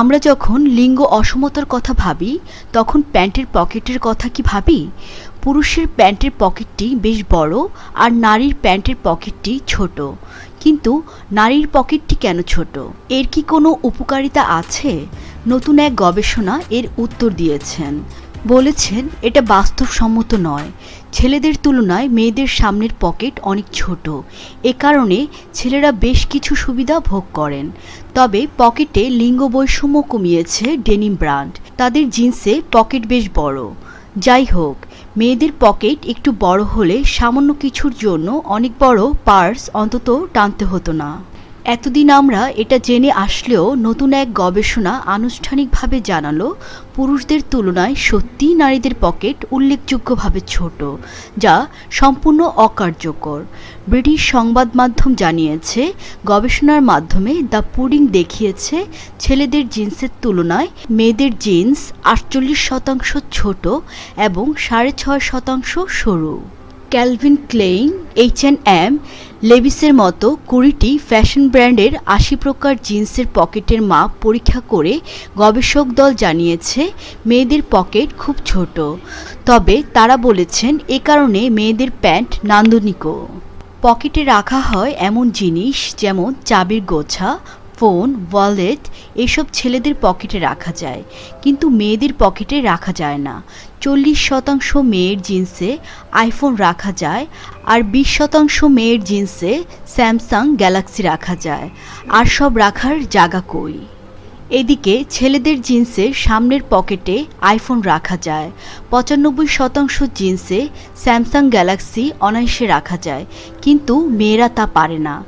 আমরা যখন লিঙ্গ অসমতার কথা ভাবি, তখন প্যান্টের পকেটের কথা কি ভাবি? পুরুষের প্যান্টের পকেটটি বেশ বড় আর নারীর প্যান্টের পকেটটি ছোট। কিন্তু নারীর পকেটটি কেন ছোট? এর কি কোনো উপকারিতা আছে? নতুন এক গবেষণা এর উত্তর দিয়েছেন। বলেছেন, এটা বাস্তবসম্মত নয়। ছেলেদের তুলনায় মেয়েদের সামনের পকেট অনেক ছোট। এ কারণে ছেলেরা বেশ কিছু সুবিধা ভোগ করেন। তবে পকেটে লিঙ্গ বৈষম্য কমিয়েছে ডেনিম ব্র্যান্ড। তাদের জিন্সে পকেট বেশ বড়। যাই হোক, মেয়েদের পকেট একটু বড় হলে সামান্য কিছুর জন্য অনেক বড় পার্স অন্তত টানতে হতো না। এতদিন আমরা এটা জেনে আসলেও নতুন এক গবেষণা আনুষ্ঠানিকভাবে জানালো, পুরুষদের তুলনায় সত্যিই নারীদের পকেট উল্লেখযোগ্যভাবে ছোট, যা সম্পূর্ণ অকার্যকর। ব্রিটিশ সংবাদ মাধ্যম জানিয়েছে, গবেষণার মাধ্যমে দ্য পুডিং দেখিয়েছে, ছেলেদের জিন্সের তুলনায় মেয়েদের জিন্স আটচল্লিশ শতাংশ ছোট এবং সাড়ে ছয় শতাংশ সরু। Calvin Klein H and M লেভিসের মতো কুড়িটি ফ্যাশন ব্র্যান্ডের আশি প্রকার জিন্সের পকেটের মাপ পরীক্ষা করে গবেষক দল জানিয়েছে, মেয়েদের পকেট খুব ছোট। তবে তারা বলেছেন, এ কারণে মেয়েদের প্যান্ট নান্দনিকও। পকেটে রাখা হয় এমন জিনিস যেমন চাবির গোছা ফোন, ওয়ালেট এসব ছেলেদের পকেটে রাখা যায়। কিন্তু মেয়েদের পকেটে রাখা যায় না। চল্লিশ শতাংশ মেয়ের জিন্সে আইফোন রাখা যায় আর বিশ শতাংশ মেয়ের জিন্সে স্যামসাং গ্যালাক্সি রাখা যায়। আর সব রাখার জায়গা কই? এদিকে ছেলেদের জিন্সের সামনের পকেটে আইফোন রাখা যায়। পঁচানব্বই শতাংশ জিন্সে স্যামসাং গ্যালাক্সি অনায়াসে রাখা যায়। কিন্তু মেয়েরা তা পারে না।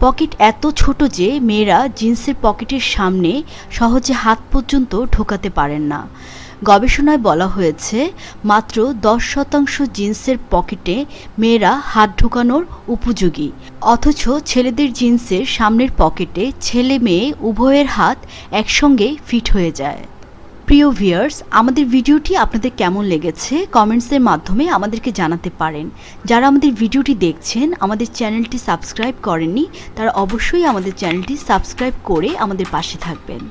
পকেট এত ছোট যে মেয়েরা জিন্সের পকেটের সামনে সহজে হাত পর্যন্ত ঢোকাতে পারেন না। গবেষণায় বলা হয়েছে, মাত্র দশ শতাংশ জিন্সের পকেটে মেয়েরা হাত ঢোকানোর উপযোগী। অথচ ছেলেদের জিন্সের সামনের পকেটে ছেলে মেয়ে উভয়ের হাত একসঙ্গে ফিট হয়ে যায়। প্রিয় ভিউয়ার্স, আমাদের ভিডিওটি আপনাদের কেমন লেগেছে কমেন্টসের মাধ্যমে আমাদেরকে জানাতে পারেন। যারা আমাদের ভিডিওটি দেখছেন, আমাদের চ্যানেলটি সাবস্ক্রাইব করেননি, তারা অবশ্যই আমাদের চ্যানেলটি সাবস্ক্রাইব করে আমাদের পাশে থাকবেন।